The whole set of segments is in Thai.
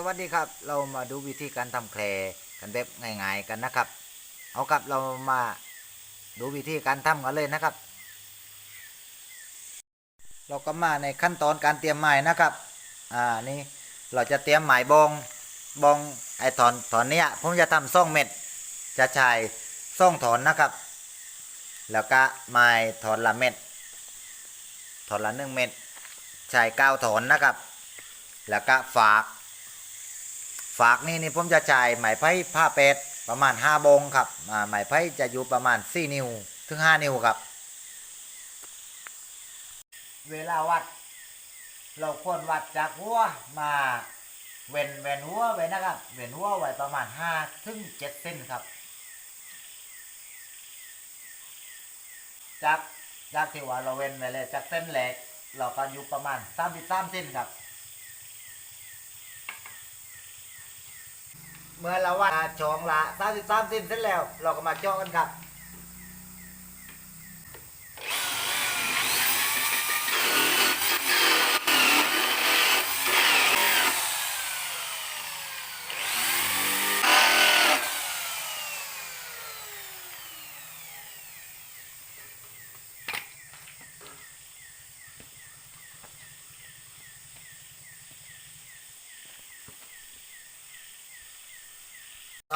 สวัสดีครับ เรามาดูวิธีการทำแคลกันแบบง่ายๆกันนะครับ เอาครับเรามาดูวิธีการทำกันเลยนะครับ เราก็มาในขั้นตอนการเตรียมไม้นะครับ อ่านี่เราจะเตรียมไม้บองบองไอถอนถอนเนี้ยผมจะทำซ่องเม็ด จะใช้ซ่องถอนนะครับ แล้วก็ไม้ถอนละเม็ดถอนละหนึ่งเม็ดใช้ก้าวถอนนะครับ แล้วก็ฝาก ฝากนี่นี่ผมจะจ่ายไหมไพ่ผ้าเป็ดประมาณ5บงครับอ่าไหมไพ่จะอยู่ประมาณ4นิ้วถึง5นิ้วครับ เวลาวัด เราควรวัดจากหัวมาเว้นเว้นหัวไว้นะครับ เว้นหัวไว้ประมาณ5ถึง7เซนครับ จากจากที่ว่าเราเว้นไว้เลยจากเส้นแหลกเราก็อยู่ประมาณ33เซนครับ เมื่อเราว่าชองละ33เซนเสร็จแล้ว เราก็มาเจองกันครับ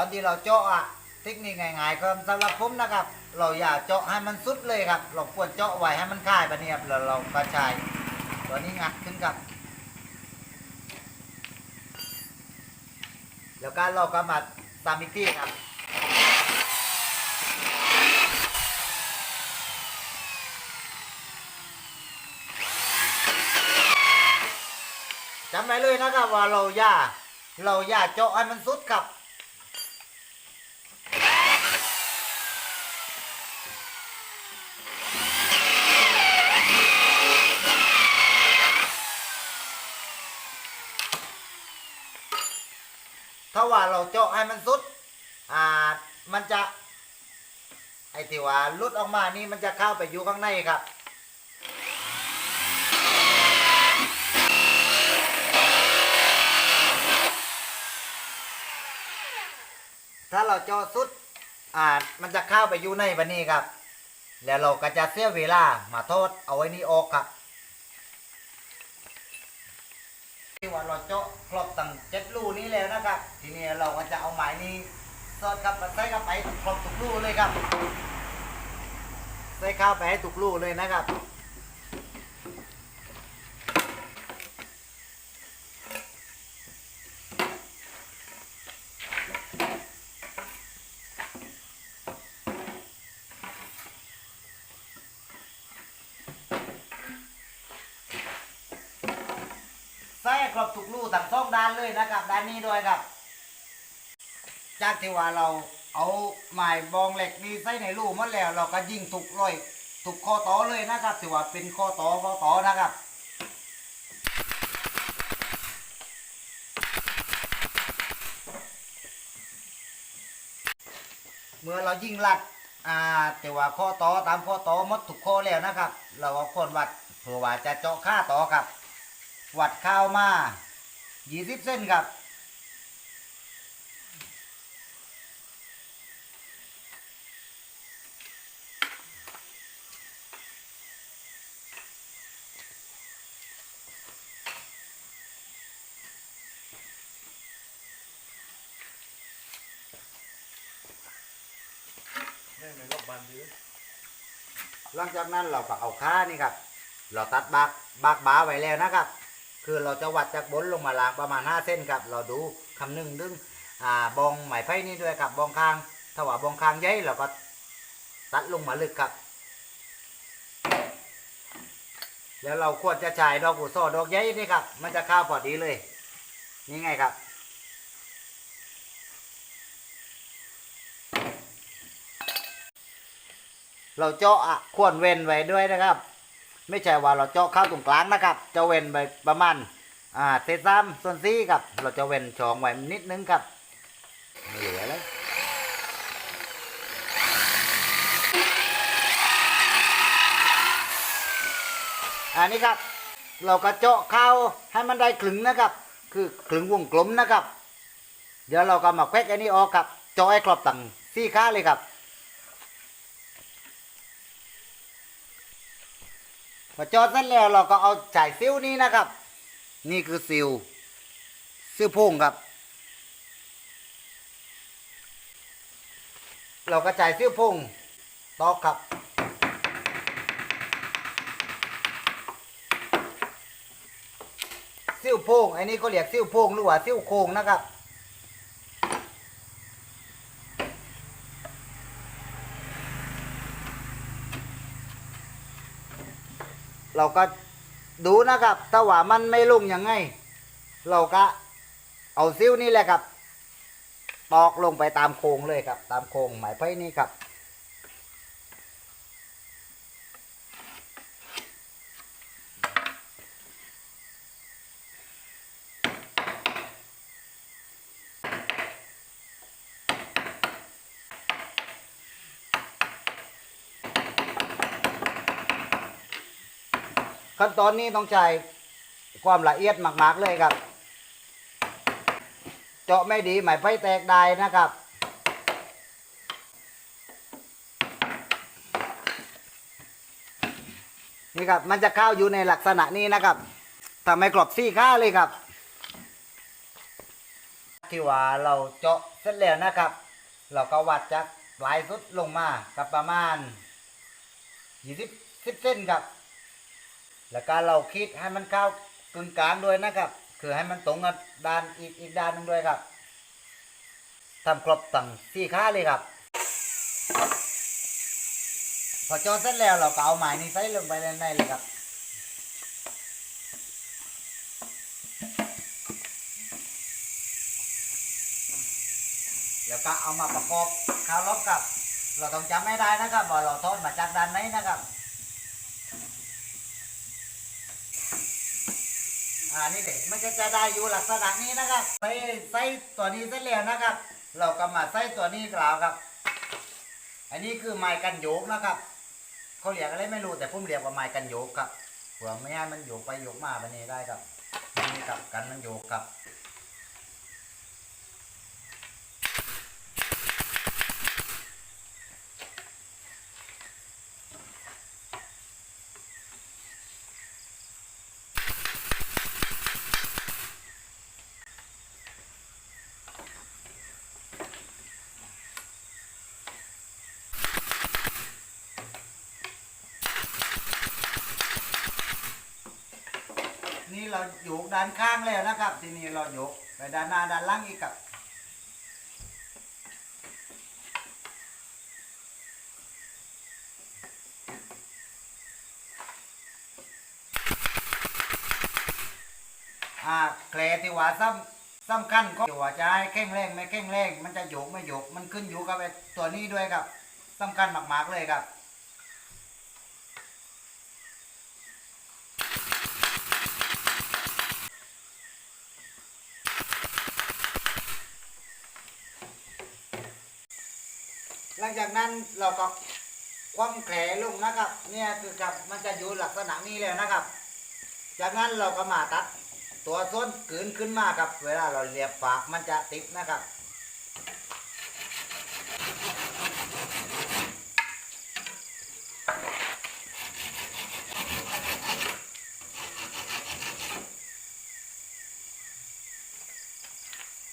อนที่เราเจาะอะเทคนิคง่ายๆก็สำหรับผมนะครับ เราอย่าเจาะให้มันสุดเลยครับ เราควรเจาะไว้ให้มันคายไปเนี่ยครับแล้วเรากระชายตัวนี้งัดขึ้นครับ แล้วก็เราก็มาตามอีกที่ครับจำไว้เลยนะครับว่าเราอย่าเราอย่าเจาะให้มันสุดครับ ถ้าว่าเราเจาะให้มันสุด อ่า มันจะ ไอ้ที่ว่าลุดออกมานี่มันจะเข้าไปอยู่ข้างในครับถ้าเราเจาะสุดอ่ามันจะเข้าไปอยู่ในวันนี้ครับ แล้วเราก็จะเสียเวลามาโทษเอาไว้นี่ออกครับ ที่ว่าเราเจาะครบตั้งเจ็ดรูนี้แล้วนะครับ ทีนี้เราก็จะเอาไม้นี้สอดกับใส่เข้าไปครบทุกรูเลยครับ ใส่เข้าไปให้ทุกรูเลยนะครับ ครบทุกรูทั้งสองด้านเลยนะครับด้านนี้ด้วยครับ จากที่ว่าเราเอาไม้บองเหล็กนี้ใส่ในรูหมดแล้ว เราก็ยิงถูกร้อยถูกข้อต่อเลยนะครับถือว่าเป็นข้อต่อข้อต่อนะครับเมื่อเรายิงลัดอ่าแต่ว่าข้อต่อตามข้อต่อมดทุกข้อแล้วนะครับ เราเอาคนวัดเพื่อว่าจะเจาะค่าต่อครับ วัดข้าวมา20เส้นครับไม่ไม่รอบบานยืนหลังจากนั้นเราก็เอาค่านี่ครับ เราตัดบากบากบาไว้แล้วนะครับ คือเราจะวัดจากบนลงมาล่างประมาณ5เส้นครับ เราดูคำหนึ่งดึงอ่าบองไหมไผ่นี่ด้วยครับบองคาง ถ้าว่าบองคางใหญ่เราก็ตัดลงมาลึกครับ แล้วเราควรจะจ่ายดอกกุศลดอกใหญ่นี่ครับ มันจะเข้าพอดีเลย นี่ไงครับ เราเจาะอะควรเว้นไว้ด้วยนะครับ ไม่ใช่ว่าเราเจาะเข้าตรงกลางนะครับ จะเว้นไปประมาณอ่าเศษซ้ำส่วนซี่ครับ เราจะเว้นช่องไว้นิดนึงครับไม่เหลือแล้วอันนี้ครับ เราก็เจาะเข้าให้มันได้คลึงนะครับ คือครึ่งวงกลมนะครับ เดี๋ยวเราก็มาแควกอันนี้ออกครับเจาะให้ครอบตังสี่ข้าเลยครับ พอจอดเสร็จแล้วเราก็เอาจ่ายซิวนี้นะครับ นี่คือซิวซิวพุ่งครับ เราก็จ่ายซิวพุ่งตอกครับซิวโพงอันนี้ก็เรียกซิวโพงหรือว่าซิวโคงนะครับ เราก็ดูนะครับ ถ้าว่ามันไม่ลุ่งยังไง เราก็เอาซิ้วนี่แหละครับ ตอกลงไปตามโครงเลยครับ ตามโครงหมายไพ่นี้ครับ ขั้นตอนนี้ต้องใช้ความละเอียดมากๆเลยครับ เจาะไม่ดีหมายไฟแตกได้นะครับนี่ครับมันจะเข้าอยู่ในลักษณะนี้นะครับทำให้กรอบซี่ข้าเลยครับ ที่ว่าเราเจาะเสร็จแล้วนะครับ เราก็วัดจากปลายสุดลงมากับประมาณ20 10เส้นครับ แล้วก็เราคิดให้มันเข้ากึ่งกลางด้วยนะครับ คือให้มันตรงกับด้านอีกอีกด้านหนึงด้วยครับทำครบตั้งสี่ขาเลยครับ พอจอดเสร็จแล้วเราก็เอาไม้นี้ใส่ลงไปในเลยครับแล้วก็เอามาประกอบคาวล็อกกับ เราต้องจำไม่ได้นะครับว่าเราทอดมาจากด้านไหนนะครับ อ่านี่เด็กมันจะจะได้อยู่ลักษณะนี้นะครับใส่ใส่ตัวนี้เสร็จแล้วนะครับ เราก็มาใส่ตัวนี้กล่าวครับ อันนี้คือไม้กันโยกนะครับเขาเรียกอะไรไม่รู้แต่ผมเรียกว่าไม้กันโยกครับเผื่อไม่ให้มันโยกไปโยกมาแบบนี้ได้ครับนี่กับกันมันโยกครับ นี่ เราโยกด้านข้างแล้วนะครับ ทีนี้เราโยกไปด้านหน้าด้านหล่างอีกครับอ่าแคลที่ว่าซ้ำสำคัญก็ที่ว่าจะให้แข็งแรงไม่แข็งแรงมันจะโยกไม่โยกมันขึ้นอยู่กับไอ้ตัวนี้ด้วยครับสำคัญมากๆเลยครับ จากนั้นเราก็คว่ำแขนลงนะครับ เนี่ยคือกับมันจะอยู่ลักษณะนี้แล้วนะครับ จากนั้นเราก็มาตัด ตัวส้นกืนขึ้นมาครับ เวลาเราเรียบฝากมันจะติดนะครับ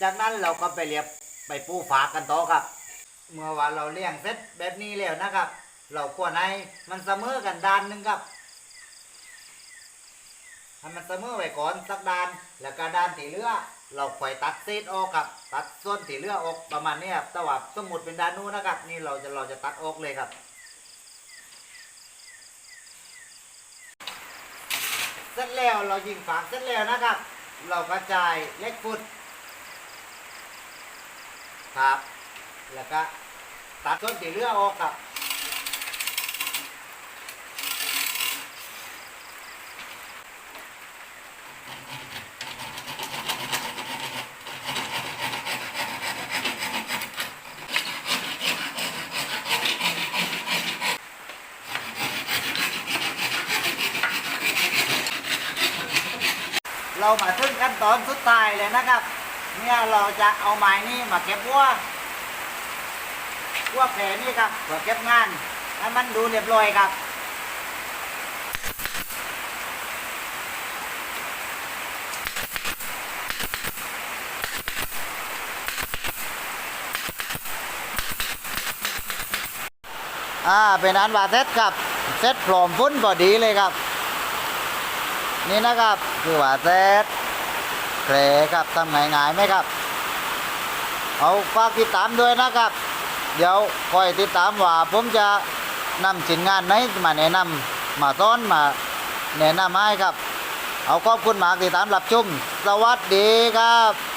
จากนั้นเราก็ไปเรียบไปปูฝากกันต่อครับ เมื่อว่าเราเลี้ยงเสร็จแบบนี้แล้วนะครับ เราควรให้มันเสมอกันด้านหนึ่งครับให้มันเสมอไว้ก่อนสักด้าน แล้วก็ด้านที่เหลือเราค่อยตัดเศษออกครับ ตัดส่วนที่เหลือออกประมาณนี้ครับแต่ว่าสมมติเป็นด้านนู้นนะครับ นี่เราจะเราจะตัดออกเลยครับเสร็จแล้วเรายิงฝากเสร็จแล้วนะครับ เรากระจายเล็กฟุตครับ แล้วก็ตัดต้นตีเรือออกครับเราเรามาถึงขั้นตอนสุดท้ายเลยนะครับ เนี่ยเราจะเอาไม้นี้มาเก็บวัว พวัวแผลนี่ครับเพื่อเก็บงานให้มันดูเรียบร้อยครับอ่าเป็นอันว่าเซตครับเซตพร้อมฟุ้นพอดีเลยครับ นี่นะครับคือว่าเซตแผลครับทำง่ายๆไหมครับ เอาฝากติดตามด้วยนะครับ เดี๋ยวคอยติดตามว่าผมจะนำสินงานไหนมาแนะนำมาซ้อนมาแนะนำให้ครับ เอาขอบคุณมากติดตามรับชมสวัสดีครับ